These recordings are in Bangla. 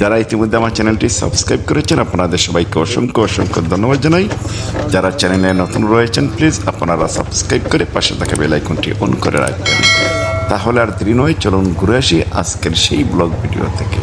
যারা ইতিমধ্যে আমার চ্যানেলটি সাবস্ক্রাইব করেছেন, আপনাদের সবাইকে অসংখ্য অসংখ্য ধন্যবাদ জানাই। যারা চ্যানেলে নতুন রয়েছেন প্লিজ আপনারা সাবস্ক্রাইব করে পাশে থাকা বেলাইকনটি অন করে রাখবেন। তাহলে আর দেরি নয়, চলুন ঘুরে আসি আজকের সেই ব্লগ ভিডিও থেকে।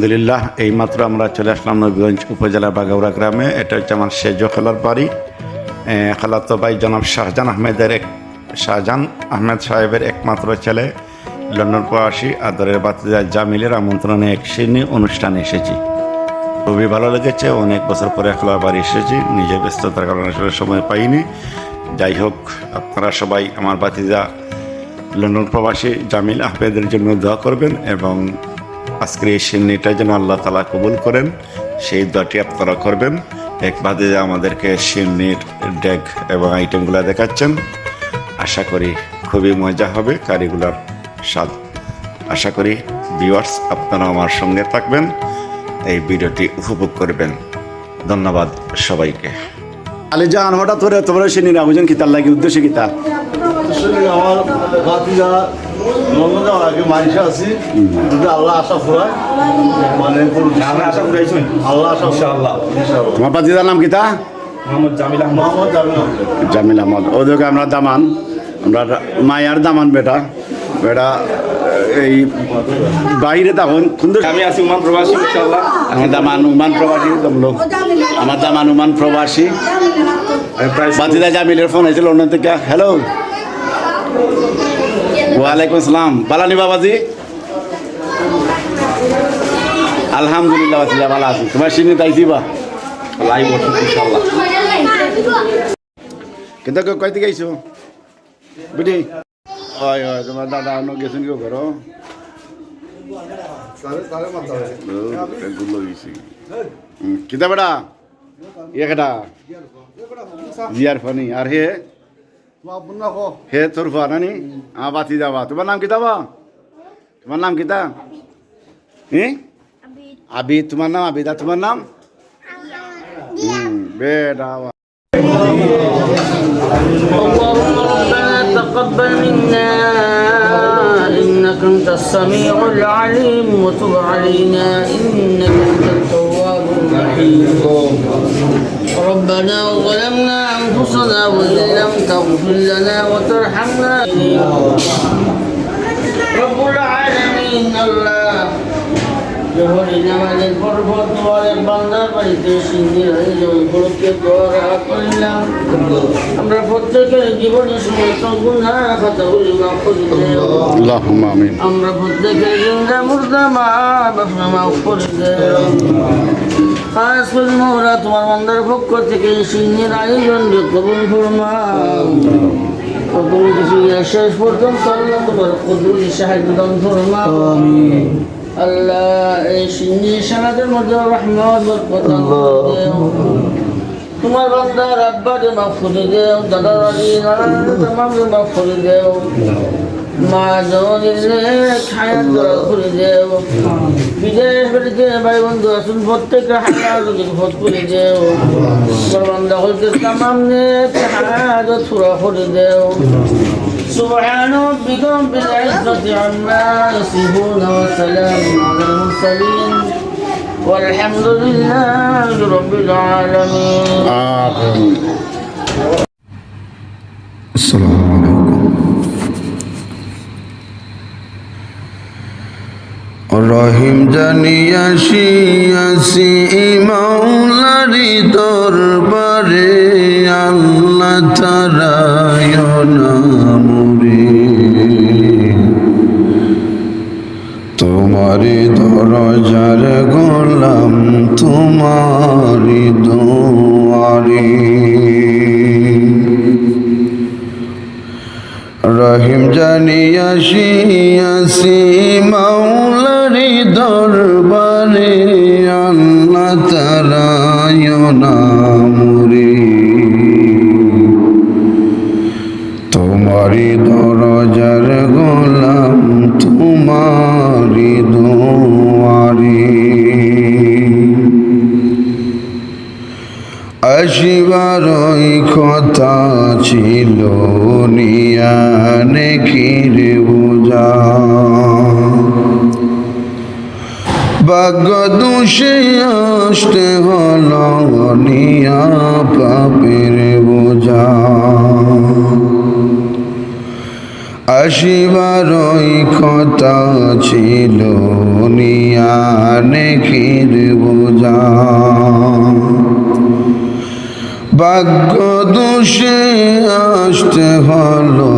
আলহামদুলিল্লাহ, এইমাত্র আমরা চলে আসলাম নবীগঞ্জ উপজেলা বাগাউড়া গ্রামে। এটা হচ্ছে আমার সেজ খেলার বাড়ি। খালাতো ভাই জনাব শাহজাহান আহমেদের এক শাহজাহান আহমেদ সাহেবের একমাত্র ছেলে। লন্ডন প্রবাসী, আদরের বাতিজা জামিলের আমন্ত্রণে এক শ্রেণি অনুষ্ঠানে এসেছি। খুবই ভালো লেগেছে, অনেক বছর পরে খেলার বাড়ি এসেছি। নিজে ব্যস্ততার কারণে আসলে সময় পাইনি। যাই হোক, আপনারা সবাই আমার বাতিদা লন্ডন প্রবাসী জামিল আহমেদের জন্য দোয়া করবেন এবং আজকের এই সিন্নিটা যেন আল্লাহ তালা কবুল করেন সেই দোয়াটি আপনারা করবেন। এক বাদে আমাদেরকে সিন্নির ডেক এবং আইটেমগুলো দেখাচ্ছেন আশা করি খুবই মজা হবে কারিগুলার স্বাদ। আশা করি ভিউয়ার্স আপনারা আমার সঙ্গে থাকবেন এই ভিডিওটি উপভোগ করবেন। ধন্যবাদ সবাইকে। আলিজান হঠাৎ করে তোমরা সিন্নি রাখুছেন কিতার লাগে উদ্দেশ্য কিতা আসলে আমার ভাতিজা নন্দন যাওয়ার আগে মানুষ আছি। যদি আল্লাহ আশা ফুরায়। মানে আমরা আশা করাইছি আল্লাহ আশা ইনশাআল্লাহ। ইনশাআল্লাহ। তোমার বাতিদার নাম কিতা মোহাম্মদ জামিল আহমদ। মোহাম্মদ জামিল আহমেদ। জামিল আহমদ। ওদেরকে আমরা দামান। আমরা মায়ার দামান বেটা। বেটা এই বাইরে তখন সুন্দর আমি আছি উমান প্রবাসী ইনশাআল্লাহ। আমার দামান উমান প্রবাসী লোক। আমার দামান উমান প্রবাসী। বাতিদা জামিলের ফোন হয়েছিল অন্য থেকে হ্যালো ওয়ালাইকুম আসসালাম। বালানি বাবাজি। আলহামদুলিল্লাহ বাতিদা ভালো আছি। তোমার সিনি তাইছি বা লাইভ ইনশাআল্লাহ। কিন্তু কই থেকে আইছো? বুঝি হয় হয় তোমার দাদা অন্য গেছেন কেউ মাথা কিতা বেটা? ইয়ে কেটা? জিয়ার ফানি। আর হে? হে তোর ফানি আ বাতি যাবা তোমার নাম কিতা বা তোমার নাম কিতা হি আবি তোমার নাম আবিদা তোমার নাম হুম, বেটা বা। اللهم ربنا تقبل منا إنك أنت السميع العليم وتب علينا إنك أنت التواب الرحيم ربنا ظلمنا أنفسنا وإن لم تغفر لنا وترحمنا رب العالمين الله জহরি নামাজের পর্বত তোমাদের বান্দার বাড়িতে সিন্দির হয়ে যাবে উপলক্ষে দোয়া করিলাম আমরা প্রত্যেকের জীবনে সমস্ত গুণা খাতাগুলি মাফ করে দেও আল্লাহুম্মা আমিন আমরা প্রত্যেকের জিন্দা মুর্দা মা বাপনা মাফ করে দেও করে মৌলা তোমার বান্দার পক্ষ থেকে সিন্নির আয়োজন কবুল ফরমাও কবুল কিছু শেষ পর্যন্ত আল্লাহ তোমার কবুল সাহায্য দান ফরমাও আল্লাহ এই সিন্নি সালাদের মধ্যে রহমত বরকত তোমার বান্দার আব্বাকে মাফ করে দেও দাদা দাদি নানা মাফ করে দেও। মা জনের খায়াত দরা করে দেও বিদেশ বাড়িতে ভাই বন্ধু আসুন প্রত্যেককে হাজার ভোট করে দেও তোমার বান্দা হইতে তামাম নেক হাজার সুরা করে দেও سبحان ربك رب العزة عما يصفون وسلام على المرسلين والحمد لله رب العالمين আমিন আসসালামু আলাইকুম রহিম জানিয়াসি আসি মাওলারি দরবারে আল্লাহ তোমারি ধর যার গোলাম তোমারি রহিম জানিয়াসি আসি মাওলারি দরবারে আল্লাহ তারায়না মুরে তোমারি দরজার গোলাম তোমারি আসিবারই কথা ছিল নিয়ানে কিরে বোঝা ভাগ্য দোষে আসতে হল নিয়া পাপের বোঝা। আসিবারই কথা ছিল নিয়ানে কির বোঝা ভাগ্য দোষে আসতে হলো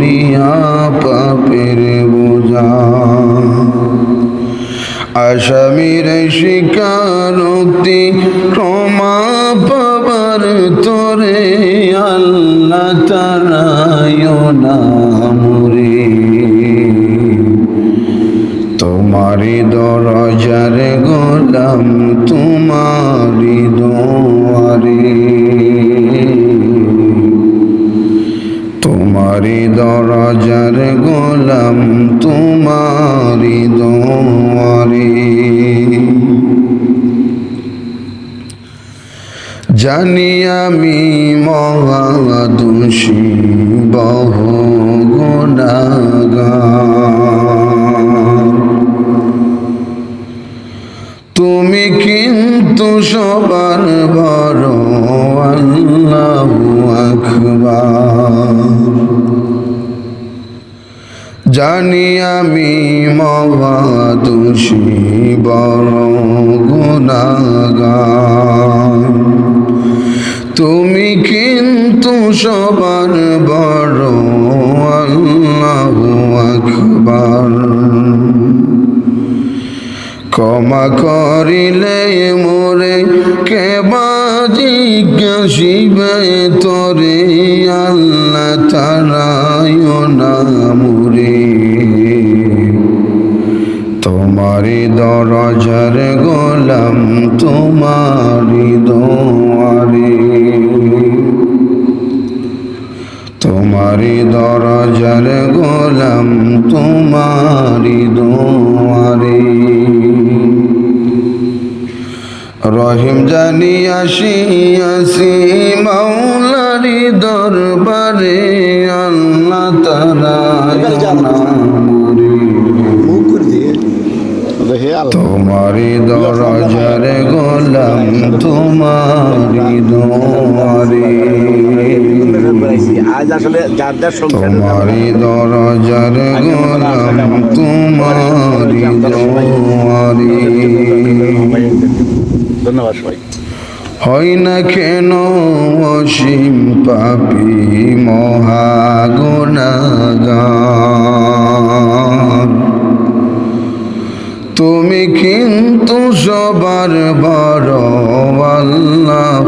নিয়া পাপের বোঝা। আসামির স্বীকারোক্তি ক্ষমা পাবার তোরে আল্লাহ তারায়না মুরে। তোমারি দরজার গোলাম তোমারি দোয়ারে তোমারি দরজার গোলাম তোমারি দোয়ারে। জানি আমি মহাদোষী, বহু গুণাগার। তুমি কিন্তু সবার বড়, আল্লাহ আকবার। জানি আমি মহাদোষী বড় গুণাগার। তুমি কিন্তু সবার বড় আল্লাহ আকবার। ক্ষমা করিলে মোরে কে বাজি জিজ্ঞাসিবে, তোরে আল্লাহ তারায় তোমারি দরজার গোলাম তোমারি দোয়ারে। তোমারি দরজার গোলাম তোমারি দোয়ারে। রহিম জানি আসি আসি মাওলারি দরবারে আল্লাহ তারা তোমারি দরজার গোলাম তোমারি দোয়ারে। তোমারি দরজার গোলাম তোমারি দোয়ারে। ধন্যবাদ সবাই। হয় না কেন অসীম পাপি মহাগুণাগার তুমি কিন্তু সবার বড় আল্লাহ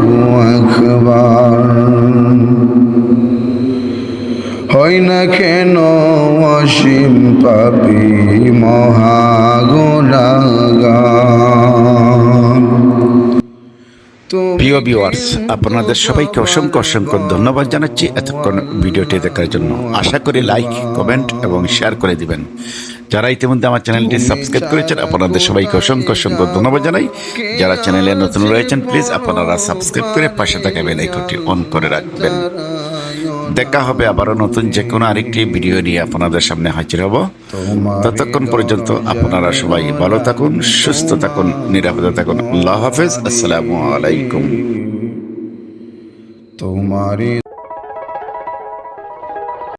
হয় না কেন অসীম পাপি মহাগুণাগার প্রিয় ভিউয়ার্স আপনাদের সবাইকে অসংখ্য অসংখ্য ধন্যবাদ জানাচ্ছি এতক্ষণ ভিডিওটি দেখার জন্য। আশা করি লাইক কমেন্ট এবং শেয়ার করে দিবেন। যারা ইতিমধ্যে আমার চ্যানেলটি সাবস্ক্রাইব করেছেন আপনাদের সবাইকে অসংখ্য অসংখ্য ধন্যবাদ জানাই। যারা চ্যানেলে নতুন রয়েছেন প্লিজ আপনারা সাবস্ক্রাইব করে পাশে থাকা বেল আইকনটি অন করে রাখবেন। দেখা হবে আবারও নতুন যে কোনো আরেকটি ভিডিও নিয়ে আপনাদের সামনে হাজির হব। ততক্ষণ পর্যন্ত আপনারা সবাই ভালো থাকুন, সুস্থ থাকুন, নিরাপদে থাকুন। আল্লাহ হাফেজ। আসসালামু আলাইকুম। তোমারি